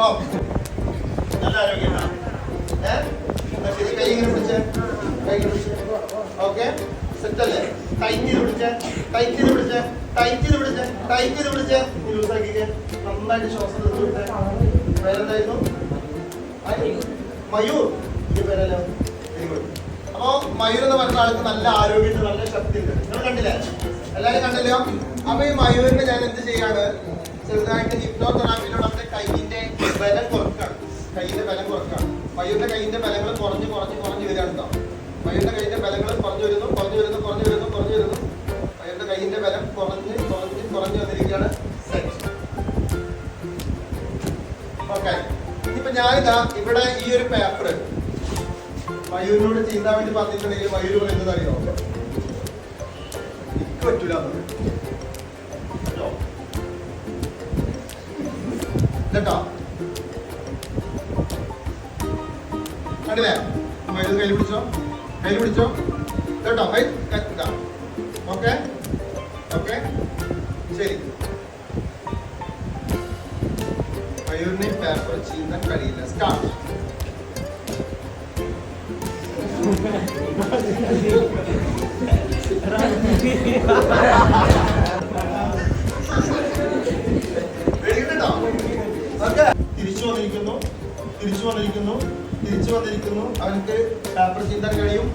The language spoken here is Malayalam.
സ്റ്റോപ്പ് നല്ല ആരോഗ്യം ശരി കൈ ഇങ്ങനെ പിടിച്ചേ. കൈ പിടിച്ചേ. ഓക്കെ? സെറ്റ് അല്ലേ ടൈറ്റ് ചെയ്ത് പിടിച്ചേ. ടൈറ്റ് ചെയ്ത് പിടിച്ചേ. ടൈറ്റ് ചെയ്ത് പിടിച്ചേ. ടൈറ്റ് ചെയ്ത് പിടിച്ചേ. ലൂസാക്കിക്കേ നന്നായിട്ട് ശ്വാസം എടുത്ത് വിട്ടേ. പേരെന്തായിരുന്നു? മയൂർ. ഈ പേരല്ലോ? വെരി ഗുഡ് അപ്പോ മയൂർ എന്ന് പറഞ്ഞ ആൾക്ക് നല്ല ആരോഗ്യമുണ്ട് നല്ല ശക്തി ഉണ്ട് നിങ്ങൾ കണ്ടില്ലേ? എല്ലാരും കണ്ടല്ലോ? അപ്പൊ ഈ മയൂരിന് ഞാൻ എന്ത് ചെയ്യാണ്? ചെറുതായിട്ട് ഹിപ്നോതെറാപ്പിയിലൂടെ നമ്മുടെ കൈയിന്റെ ബലം കുറക്കാണ്. കൈയിന്റെ ബലം കുറക്കാണ്. മയൂരിന്റെ കൈയിന്റെ ബലങ്ങൾ കുറഞ്ഞു കുറഞ്ഞു കുറഞ്ഞു വരാണ്ടോ മയൂരിന്റെ കൈയിന്റെ ബലങ്ങൾ കുറഞ്ഞു വരുന്നു കുറഞ്ഞു വരുന്നു കുറഞ്ഞു വരുന്നു കുറഞ്ഞു വരുന്നു. മയൂരിന്റെ കൈയിന്റെ ബലം കുറഞ്ഞ് കുറഞ്ഞ് കുറഞ്ഞു വന്നിരിക്കുകയാണ് ഇനിയിപ്പോ ഞാനിതാ ഇവിടെ ഈ ഒരു പേപ്പർ മയൂരിനോട് ചെയ്യാൻ വേണ്ടി പറഞ്ഞിട്ടുണ്ടെങ്കിൽ മയൂര് പറയുന്നത് അറിയോ എനിക്ക് പറ്റൂല കേട്ടോ? കണ്ടില്ലേ മൈദ കയ്യിൽ പിടിച്ചോ? കയ്യിൽ പിടിച്ചോ? കേട്ടോ? കൈ ഇതാ. ഓക്കെ? ഓക്കെ? ശരി. മയൂരിനെ പേപ്പർ ചെയ്യാൻ കഴിയില്ല. സ്റ്റാർട്ട്. തിരിച്ചു വന്നിരിക്കുന്നു. തിരിച്ചു വന്നിരിക്കുന്നു. തിരിച്ചു വന്നിരിക്കുന്നു. അവർക്ക് പേപ്പർ ചീന്താൻ കഴിയും.